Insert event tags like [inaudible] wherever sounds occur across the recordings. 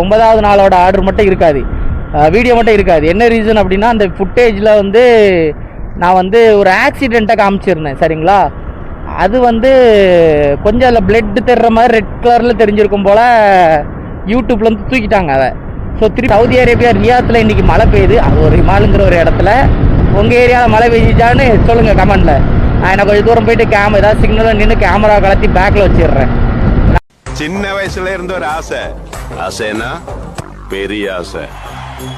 ஒன்பதாவது நாளோட ஆர்டர் மட்டும் இருக்காது. வீடியோ மட்டும் இருக்காது. என்ன ரீசன் அப்படின்னா அந்த ஃபுட்டேஜில் வந்து நான் வந்து ஒரு ஆக்சிடெண்ட்டை காமிச்சிருந்தேன் சரிங்களா? அது வந்து கொஞ்சம் அதில் பிளட் தெரிற மாதிரி ரெட் கலரில் தெரிஞ்சிருக்கும் போல் யூடியூப்லேருந்து தூக்கிட்டாங்க அதை. ஸோ திருப்பி சவுதி அரேபியா ரியாத்தில் இன்றைக்கி மழை பெய்யுது. அது ஒரு ஹிமாலுங்கிற ஒரு இடத்துல. உங்கள் ஏரியாவில் மழை பெய்ஞ்சிச்சான்னு சொல்லுங்கள் கமெண்டில் நான் என்ன கொஞ்சம் தூரம் போயிட்டு கேமரா ஏதாவது சிக்னலில் நின்று கேமரா கலத்தி பேக்கில் வச்சிடுறேன். சின்ன வயசுல இருந்த ஒரு ஆசை. ஆசைன்னா பெரிய ஆசை.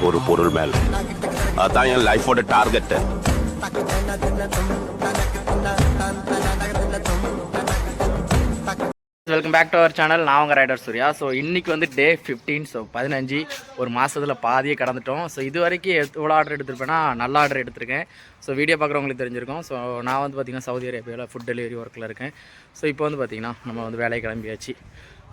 ஒரு பொருள் மேல. அதான் என் லைஃபோட டார்கெட்டு வெல்கம் பேக் டு அவர் சேனல் நான் உங்கள் ரைடர் சூர்யா. ஸோ இன்றைக்கி வந்து டே ஃபிஃப்டீன் ஸோ பதினஞ்சு ஒரு மாதத்தில் பாதியே கடந்துட்டோம். ஸோ இது வரைக்கும் எவ்வளோ ஆர்டர் எடுத்திருப்பேன்னா நல்ல ஆர்டர் எடுத்திருக்கேன். ஸோ வீடியோ பார்க்குறவங்களுக்கு தெரிஞ்சிருக்கும். ஸோ நான் வந்து பார்த்திங்கன்னா சவுதி அரேபியாவில் ஃபுட் டெலிவரி ஒர்க்கில் இருக்கேன். ஸோ இப்போ வந்து பார்த்திங்கன்னா நம்ம வந்து வேலையை கிளம்பியாச்சு.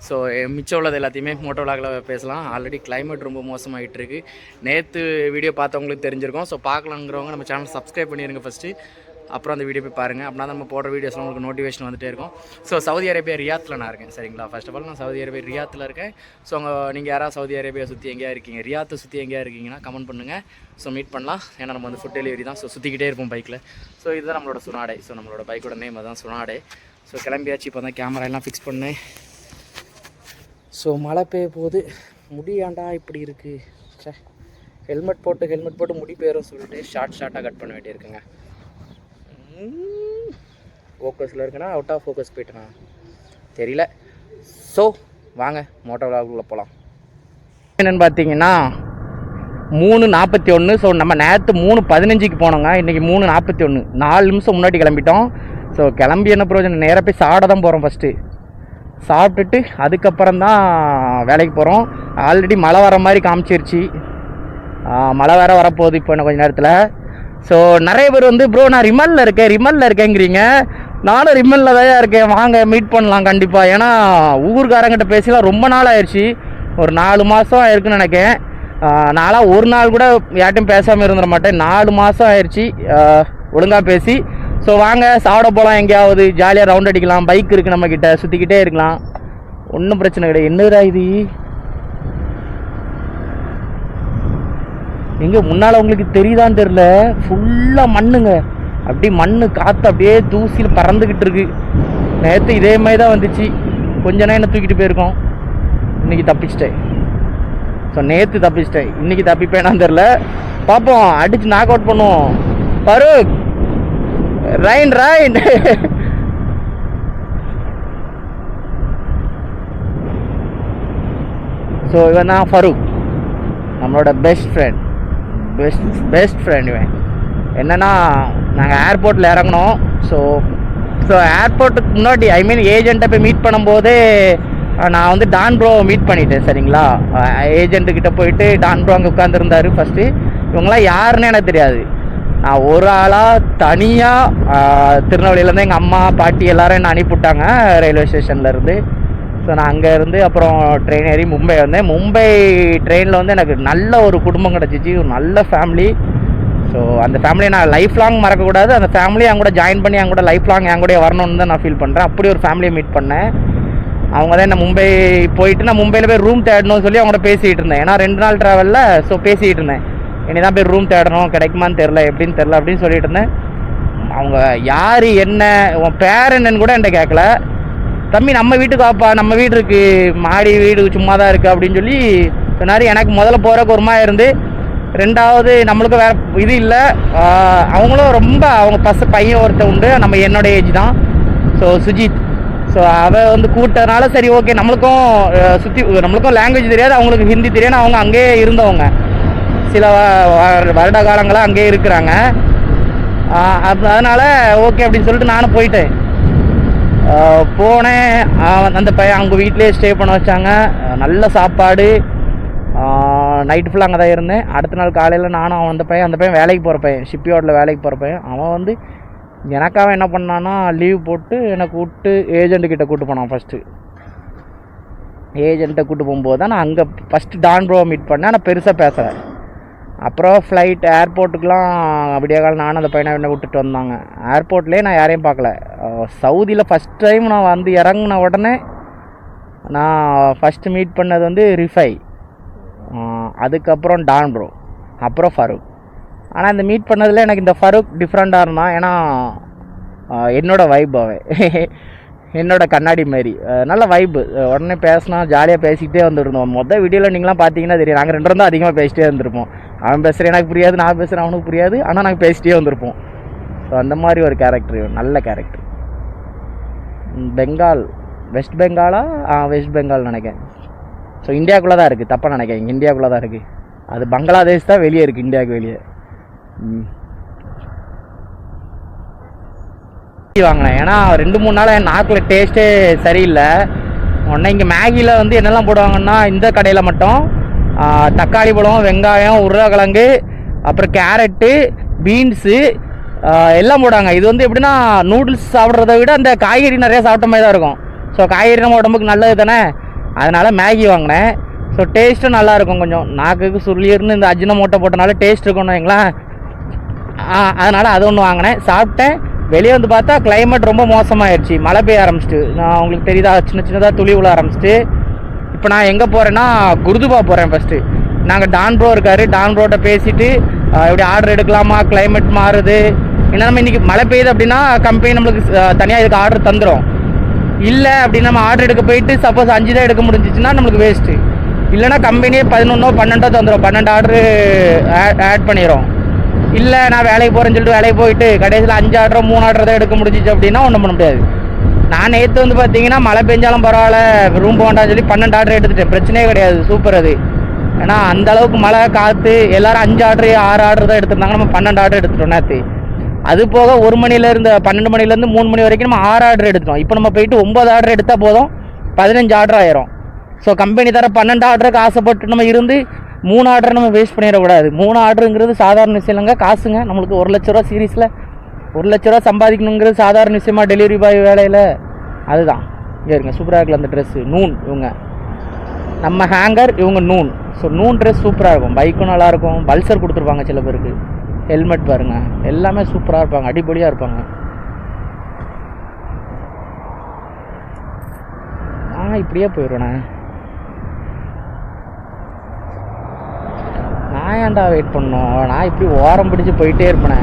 ஸோ மிச்சம் உள்ளது எல்லாத்தையுமே மோட்டோ விளாகில் பேசலாம். ஆல்ரெடி கிளைமேட் ரொம்ப மோசமாகிட்டு இருக்குது நேற்று வீடியோ பார்த்தவங்களுக்கு தெரிஞ்சிருக்கும். ஸோ பார்க்கலாங்கிறவங்க நம்ம சேனல் சப்ஸ்கிரைப் பண்ணிடுங்க ஃபஸ்ட்டு அப்புறம் அந்த வீடியோ போய் பாருங்கள் அப்படின்னா நம்ம போடுற வீடியோஸ்லாம் உங்களுக்கு நோட்டிஃபிகேஷன் வந்துட்டே இருக்கும். ஸோ சவுதி அரேபியா ரியாத்தில் நான் இருக்கேன். சரிங்களா? ஃபஸ்ட் ஆஃப் ஆல் நான் சவுதி அரேபியா ரியாத்தில் இருக்கேன். ஸோ அங்கே நீங்கள் யாராவது சவுதி அரேபியா சுற்றி எங்கேயா இருக்கீங்க? ரியாத்தை சுற்றி எங்கேயா இருக்கீங்கன்னா கமெண்ட் பண்ணுங்கள் ஸோ மீட் பண்ணலாம். ஏன்னா நம்ம வந்து ஃபுட் டெலிவரி தான். ஸோ சுற்றிக்கிட்டே இருப்போம் பைக்கில் ஸோ இதுதான் நம்மளோட சுனாடை. ஸோ நம்மளோட பைக்கோட நேம் அதுதான் சுனாடை. ஸோ கிளம்பியாச்சு. இப்போ தான் கேமரா எல்லாம் ஃபிக்ஸ் பண்ணேன். ஸோ மழை பெய்ய போது முடியாண்டா இப்படி இருக்குது சே ஹெல்மெட் போட்டு ஹெல்மெட் போட்டு முடி பேரும் சொல்லிட்டு ஷார்ட் ஷார்ட்டாக கட் பண்ண வேண்டியிருக்குங்க. ஃபோக்கஸில் இருக்குன்னா அவுட் ஆஃப் ஃபோக்கஸ் போயிட்டேனா? தெரியல. ஸோ வாங்க மோட்டோ விளாக்குள்ளே போகலாம் என்னென்னு பார்த்தீங்கன்னா மூணு நாற்பத்தி ஒன்று ஸோ நம்ம நேற்று மூணு பதினஞ்சுக்கு போனோங்க. இன்றைக்கி மூணு நாற்பத்தி ஒன்று நாலு நிமிஷம் முன்னாடி கிளம்பிட்டோம். ஸோ கிளம்பி என்ன பிரயோஜனம்? நேராக போய் சாட தான் போகிறோம் ஃபஸ்ட்டு சாப்பிட்டுட்டு அதுக்கப்புறம் தான் வேலைக்கு போகிறோம் ஆல்ரெடி மழை வர மாதிரி காமிச்சிருச்சு. மழை வேறு வரப்போகுது இப்போ இன்னும் கொஞ்சம் நேரத்தில். ஸோ நிறைய பேர் வந்து ப்ரோ நான் ரிமலில் இருக்கேன் ரிமலில் இருக்கேங்கிறீங்க. நானும் ரிமலில் தான் இருக்கேன். வாங்க மீட் பண்ணலாம் கண்டிப்பாக ஏன்னா ஊர்காரங்கிட்ட பேசிலாம் ரொம்ப நாள் ஆயிடுச்சு. ஒரு நாலு மாதம் ஆயிருக்குன்னு நினைக்கிறேன். ஆ, ஒரு நாள் கூட யார்ட்டையும் பேசாமல் இருந்துட மாட்டேன். நாலு மாதம் ஆயிடுச்சு ஒழுங்காக பேசி. ஸோ வாங்க சாப்பிட போகலாம் எங்கேயாவது. ஜாலியாக ரவுண்ட் அடிக்கலாம். பைக் இருக்குது நம்மக்கிட்ட சுற்றிக்கிட்டே இருக்கலாம். ஒன்றும் பிரச்சனை கிடையாது. என்னடா இது? எங்கே முன்னால் உங்களுக்கு தெரியுதான்னு தெரில ஃபுல்லாக மண்ணுங்க. அப்படியே மண் காற்று அப்படியே தூசியில் பறந்துக்கிட்டு இருக்கு. நேற்று இதே மாதிரி தான் வந்துச்சு. கொஞ்ச நேரம் என்ன தூக்கிட்டு போயிருக்கோம். இன்னைக்கு தப்பிச்சிட்டேன். ஸோ நேற்று தப்பிச்சிட்டேன். இன்றைக்கி தப்பிப்பேனான்னு தெரில பார்ப்போம் அடித்து நாக் அவுட் பண்ணுவோம். பருக்! ரைன் ரைன் ஸோ இவன் தான் ஃபரூக் நம்மளோட பெஸ்ட் ஃப்ரெண்ட் பெஸ்ட் பெஸ்ட் ஃப்ரெண்டுவேன் என்னென்னா நாங்கள் ஏர்போர்ட்டில் இறங்கினோம். ஸோ ஸோ ஏர்போர்ட்டுக்கு முன்னாடி ஐ மீன் ஏஜென்ட்டை போய் மீட் பண்ணும்போதே நான் வந்து டான் ப்ரோ மீட் பண்ணிட்டேன் சரிங்களா? ஏஜெண்ட்டுக்கிட்ட போயிட்டு டான் ப்ரோ அங்கே உட்காந்துருந்தாரு ஃபஸ்ட்டு இவங்களாம் யாருன்னு எனக்கு தெரியாது. நான் ஒரு ஆளாக தனியாக திருநெல்வேலியிலேருந்து எங்கள் அம்மா பாட்டி எல்லோரும் என்னை அனுப்பிவிட்டாங்க ரயில்வே ஸ்டேஷன்லேருந்து ஸோ நான் அங்கே இருந்து அப்புறம் ட்ரெயின் ஏறி மும்பை வந்தேன். மும்பை ட்ரெயினில் வந்து எனக்கு நல்ல ஒரு குடும்பம் கிடச்சிச்சு. ஒரு நல்ல ஃபேமிலி ஸோ அந்த ஃபேமிலியை நான் லைஃப் லாங் மறக்கக்கூடாது. அந்த ஃபேமிலியை அவங்க கூட ஜாயின் பண்ணி என் கூட லைஃப் லாங் என் கூட வரணும்னு தான் நான் ஃபீல் பண்ணுறேன் அப்படி ஒரு ஃபேமிலியை மீட் பண்ணேன். அவங்க தான் என்ன மும்பை போயிட்டு நான் மும்பையில் போய் ரூம் தேடணும்னு சொல்லி அவங்கள்ட்ட பேசிகிட்டு இருந்தேன். ஏன்னா ரெண்டு நாள் ட்ராவலில் ஸோ பேசிகிட்டு இருந்தேன். இனி தான் போய் ரூம் தேடணும். கிடைக்குமான்னு தெரில எப்படின்னு தெரில அப்படின்னு சொல்லிட்டு இருந்தேன். அவங்க யார் என்ன உன் பேர் என்னன்னு கூட என்கிட்ட கேட்கல. தம்பி நம்ம வீட்டுக்கு வாப்பா நம்ம வீடு இருக்கு மாடி வீடு சும்மா தான் இருக்கு அப்படின்னு சொல்லி சொன்னார். எனக்கு முதல்ல போகிறக்கு ஒரு மாதிரி இருந்து ரெண்டாவது நம்மளுக்கு வேற இது இல்லை. அவங்களும் ரொம்ப அவங்க பச பையன் ஒருத்தன் உண்டு நம்ம என்னோட ஏஜ் தான். ஸோ சுஜித். ஸோ அவள் வந்து கூப்பிட்டதுனால சரி ஓகே நம்மளுக்கும் சுற்றி நம்மளுக்கும் லாங்குவேஜ் தெரியாது அவங்களுக்கு ஹிந்தி தெரியாது அவங்க அங்கேயே இருந்தவங்க. சில வருட காலங்களாக அங்கேயே இருக்கிறாங்க. அப்ப அதனால் ஓகே அப்படின்னு சொல்லிட்டு நானும் போயிட்டேன். போனேன். அந்த பையன் அவங்க வீட்டிலேயே ஸ்டே பண்ண வச்சாங்க. நல்ல சாப்பாடு. நைட்டு ஃபுல்லாக அங்கே தான் இருந்தேன். அடுத்த நாள் காலையில் நானும் அவன் அந்த பையன் அந்த பையன் வேலைக்கு போகிற பையன் ஷிப்யார்டில் வேலைக்கு போகிற பையன். அவன் வந்து எனக்காக என்ன பண்ணான்னா லீவ் போட்டு என்னை கூப்பிட்டு ஏஜென்ட்டு கிட்ட கூப்பிட்டு போனான் ஃபஸ்ட்டு ஏஜென்ட்டை கூப்பிட்டு போகும்போது தான் நான் அங்கே ஃபஸ்ட்டு டான் ப்ரோவை மீட் பண்ணேன். நான் பெருசாக பேசுகிறேன் அப்புறம் ஃப்ளைட் ஏர்போர்ட்டுக்கெலாம் அப்படியே காலம் நானும் அந்த பையனை என்ன விட்டுட்டு வந்தாங்க. ஏர்போர்ட்லேயே நான் யாரையும் பார்க்கல. சவுதியில் ஃபஸ்ட் டைம் நான் வந்து இறங்குன உடனே நான் ஃபஸ்ட்டு மீட் பண்ணது வந்து ரிஃபை அதுக்கப்புறம் டான் ப்ரோ அப்புறம் ஃபரூக் ஆனால் இந்த மீட் பண்ணதில் எனக்கு இந்த ஃபரூக் டிஃப்ரெண்ட்டாக இருந்தான். ஏன்னா என்னோடய வைப் அவன். [laughs] என்னோடய கண்ணாடி மாரி. நல்ல வைப்பு உடனே பேசினா ஜாலியாக பேசிக்கிட்டே வந்துருந்தோம். மொதல் வீடியோவில் நீங்களாம் பார்த்தீங்கன்னா தெரியும். நாங்கள் ரெண்டு தான் அதிகமாக பேசிகிட்டே இருந்திருப்போம். அவன் பேசுகிறேன் எனக்கு புரியாது நான் பேசுகிறேன் அவனுக்கு புரியாது. ஆனால் நாங்கள் பேசிட்டே வந்திருப்போம். ஸோ அந்த மாதிரி ஒரு கேரக்டர் நல்ல கேரக்டர் பெங்கால் வெஸ்ட் பெங்காலா ஆ? வெஸ்ட் பெங்கால் நினைக்கிறேன். ஸோ இந்தியாவுக்குள்ளே தான் இருக்குது தப்பாக நினைக்கிறேன் இந்தியாவுக்குள்ளே தான் இருக்குது அது பங்களாதேஷ் தான் வெளியே இருக்குது இந்தியாவுக்கு வெளியே. ம். வாங்கினேன். ஏன்னா ரெண்டு மூணு நாள் என் நாக்கில் டேஸ்ட்டே சரியில்லை. உடனே இங்கே மேகியில் வந்து என்னெல்லாம் போடுவாங்கன்னா இந்த கடையில் மட்டும். தக்காளி பழம் வெங்காயம் உருளைக்கிழங்கு அப்புறம் கேரட்டு பீன்ஸு எல்லாம் போடுவாங்க. இது வந்து எப்படின்னா நூடுல்ஸ் சாப்பிட்றத விட அந்த காய்கறி நிறையா சாப்பிட்ட மாதிரி தான் இருக்கும். ஸோ காய்கறி நம்ம உடம்புக்கு நல்லது தானே? அதனால் மேகி வாங்கினேன். ஸோ டேஸ்ட்டும் நல்லாயிருக்கும் கொஞ்சம். நாக்குக்கு சுருளியர்னு இந்த அஜின மூட்டை போட்டனால டேஸ்ட் இருக்கும்னு வைங்களேன். ஆ, அது ஒன்று வாங்கினேன். சாப்பிட்டேன். வெளியே வந்து பார்த்தா கிளைமேட் ரொம்ப மோசமாயிருச்சு. மழை பெய்ய ஆரம்பிச்சிட்டு. நான் உங்களுக்கு தெரியுதா? சின்ன சின்னதாக துளி விழ ஆரம்பிச்சிட்டு. இப்போ நான் எங்கே போகிறேன்னா குருதுபா போகிறேன் ஃபஸ்ட்டு நாங்கள் டான் ப்ரோ இருக்காரு. டான் ப்ரோட்ட பேசிவிட்டு இப்படி ஆர்டர் எடுக்கலாமா? கிளைமேட் மாறுது. ஏன்னா நம்ம இன்றைக்கி மழை பெய்யுது அப்படின்னா கம்பெனி நம்மளுக்கு தனியாக இதுக்கு ஆர்டர் தந்துடும் இல்லை அப்படின்னு நம்ம ஆர்டர் எடுக்க போயிட்டு சப்போஸ் அஞ்சு தான் எடுக்க முடிஞ்சிச்சுன்னா நம்மளுக்கு வேஸ்ட்டு இல்லைன்னா கம்பெனியே பதினொன்னோ பன்னெண்டோ தந்துடும் பன்னெண்டு ஆர்டரு ஆட் பண்ணிடும் இல்லை நான் வேலைக்கு போகிறேன்னு சொல்லிட்டு வேலைக்கு போயிட்டு கடைசியில் அஞ்சு ஆர்டரோ மூணு ஆர்டர் தான் எடுக்க முடிஞ்சிச்சு அப்படின்னா ஒன்றும் பண்ண முடியாது. நான் நேற்று வந்து பார்த்தீங்கன்னா மழை பெஞ்சாலும் பரவாயில்ல ரூம் போகண்டான்னு சொல்லி பன்னெண்டு ஆர்டர் எடுத்துட்டேன். பிரச்சனையே கிடையாது சூப்பர் அது. ஏன்னா அந்த அளவுக்கு மழை காற்று எல்லாரும் அஞ்சு ஆர்டர் ஆறு ஆர்டர் தான் எடுத்திருந்தாங்க. நம்ம பன்னெண்டு ஆர்டர் எடுத்துட்டோம் நேற்று அது போக ஒரு மணிலேருந்து பன்னெண்டு மணிலேருந்து மூணு மணி வரைக்கும் நம்ம ஆறு ஆர்டர் எடுத்துட்டோம். இப்போ நம்ம போயிட்டு ஒம்பது ஆர்டர் எடுத்தால் போதும் பதினஞ்சு ஆர்டர் ஆயிரும். ஸோ கம்பெனி தர பன்னெண்டு ஆர்டருக்கு ஆசைப்பட்டு நம்ம இருந்து மூணு ஆர்டர் நம்ம வேஸ்ட் பண்ணிடக்கூடாது. மூணு ஆர்டருங்கிறது சாதாரண விஷயம் இல்லைங்க காசுங்க. நம்மளுக்கு ஒரு லட்ச ரூபா சீரீஸில் ஒரு லட்ச ரூபா சம்பாதிக்கணுங்கிறது சாதாரண விஷயமா டெலிவரி பாய் வேலையில்? அதுதான். இங்கே இருங்க சூப்பராக இருக்குல்ல அந்த ட்ரெஸ்ஸு நூன் இவங்க. நம்ம ஹேங்கர் இவங்க நூன். ஸோ நூன் ட்ரெஸ் சூப்பராக இருக்கும். பைக்கும் நல்லாயிருக்கும் பல்சர் கொடுத்துருப்பாங்க சில பேருக்கு. ஹெல்மெட் பாருங்க. எல்லாமே சூப்பராக இருப்பாங்க. அடிப்படியாக இருப்பாங்க. நான் இப்படியே போயிடுவேண்ணே நான் ஏன்டா வெயிட் பண்ணோம் நான் இப்படி ஓரம் பிடிச்சி போயிட்டே இருப்பேனே.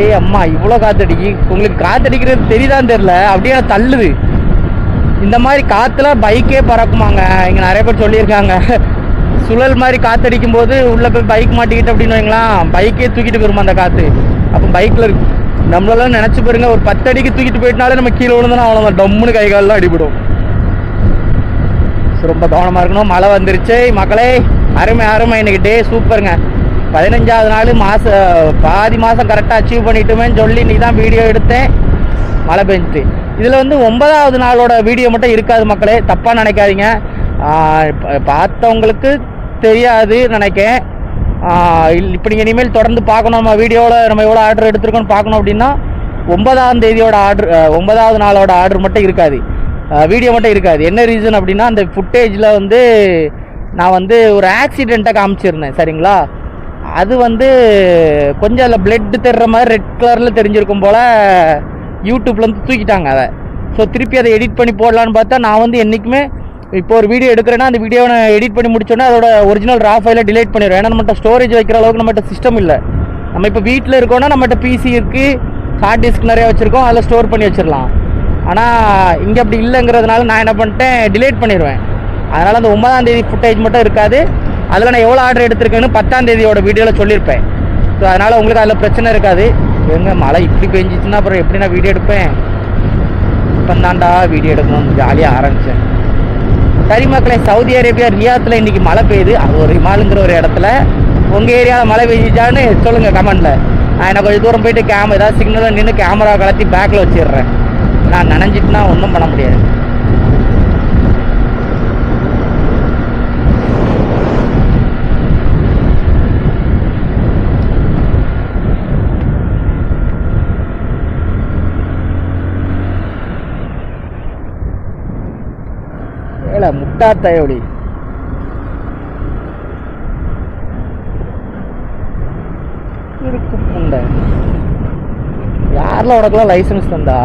ஏய் அம்மா இவ்வளோ காத்தடிக்கு உங்களுக்கு காத்தடிக்கிறது தெரியுதான்னு தெரில அப்படியே எனக்கு தள்ளுது. இந்த மாதிரி காற்றுல பைக்கே பறக்குமாங்க. இங்கே நிறைய பேர் சொல்லியிருக்காங்க. சுழல் மாதிரி காற்றடிக்கும் போது உள்ளே போய் பைக் மாட்டிக்கிட்டு அப்படின்னு வைங்களேன். பைக்கே தூக்கிட்டு போயிருமா அந்த காற்று அப்போ பைக்கில் நம்மளெல்லாம் நினச்சி பாருங்க ஒரு பத்து அடிக்கு தூக்கிட்டு போயிட்டனாலே நம்ம கீழே விழுந்தோன்னா அவ்வளோதான் டம்முன்னு கை காலெலாம் அடிபடும். ரொம்ப கவனமாக இருக்கணும். மழை வந்துருச்சு. மக்களே அருமை அருமை. இன்னைக்கு டே சூப்பருங்க பதினஞ்சாவது நாள் மாச பாதி மாதம் கரெக்டாக அச்சீவ் பண்ணிட்டோமேன்னு சொல்லி இன்றைக்கி தான் வீடியோ எடுத்தேன். மழை பெஞ்சிட்டு. இதில் வந்து ஒன்பதாவது நாளோட வீடியோ மட்டும் இருக்காது மக்களே. தப்பாக நினைக்காதீங்க. பார்த்தவங்களுக்கு தெரியாது நினைக்கேன் இப்போ நீங்கள் இனிமேல் தொடர்ந்து பார்க்கணும். நம்ம வீடியோவில் நம்ம எவ்வளோ ஆர்டர் எடுத்துருக்கோன்னு பார்க்கணும் அப்படின்னா ஒன்பதாம் தேதியோட ஆர்டர் ஒன்பதாவது நாளோட ஆர்டர் மட்டும் இருக்காது. வீடியோ மட்டும் இருக்காது. என்ன ரீசன் அப்படின்னா அந்த ஃபுட்டேஜில் வந்து நான் வந்து ஒரு ஆக்சிடெண்ட்டை காமிச்சிருந்தேன். சரிங்களா? அது வந்து கொஞ்சம் அதில் பிளட் தெரிற மாதிரி ரெட் கலரில் தெரிஞ்சிருக்கும் போல் யூடியூப்லேருந்து தூக்கிட்டாங்க அதை. ஸோ திருப்பி அதை எடிட் பண்ணி போடலான்னு பார்த்தா நான் வந்து என்றைக்குமே இப்போ ஒரு வீடியோ எடுக்கிறேன்னா அந்த வீடியோவை நான் எடிட் பண்ணி முடிச்சோன்னே அதோட ஒரிஜினல் ரா ஃபைலை டிலேட் பண்ணிடுவேன். ஏன்னா நம்மகிட்ட ஸ்டோரேஜ் வைக்கிற அளவுக்கு நம்மகிட்ட சிஸ்டம் இல்லை. நம்ம இப்போ வீட்டில் இருக்கோம்னா நம்மகிட்ட பிசி இருக்குது ஹார்ட் டிஸ்க் நிறையா வச்சுருக்கோம் அதில் ஸ்டோர் பண்ணி வச்சிடலாம். ஆனால் இங்கே அப்படி இல்லைங்கிறதுனால நான் என்ன பண்ணிட்டேன் டிலேட் பண்ணிடுவேன். அதனால் அந்த ஒன்பதாம் தேதி ஃபுட்டேஜ் மட்டும் இருக்காது. அதில் நான் எவ்வளோ ஆர்டர் எடுத்திருக்கேன்னு பத்தாம் தேதியோட வீடியோவில் சொல்லியிருப்பேன். ஸோ அதனால் உங்களுக்கு அதில் பிரச்சனை இருக்காது. எங்க மழை இப்படி பெஞ்சிச்சுன்னா அப்புறம் எப்படி நான் வீடியோ எடுப்பேன்? இப்போ தான்டா வீடியோ எடுக்கணும் ஜாலியாக ஆரம்பித்தேன் சரி மக்களே சவுதி அரேபியா ரியாத்தில் இன்றைக்கி மழை பெய்யுது. அது ஒரு ஹிமாலுங்கிற ஒரு இடத்துல. உங்கள் ஏரியாவில் மழை பெய்ஞ்சிச்சான்னு சொல்லுங்கள் கமெண்டில் நான் என்ன கொஞ்சம் தூரம் போயிட்டு கேமரா ஏதாவது சிக்னலில் நின்று கேமரா கலத்தி பேக்கில் வச்சிடுறேன். நான் நனைஞ்சிட்டுனா ஒன்றும் பண்ண முடியாது. ஏல தயோடி இருக்கு புண்டை யாரில் உனக்குலாம் லைசன்ஸ் தந்தா?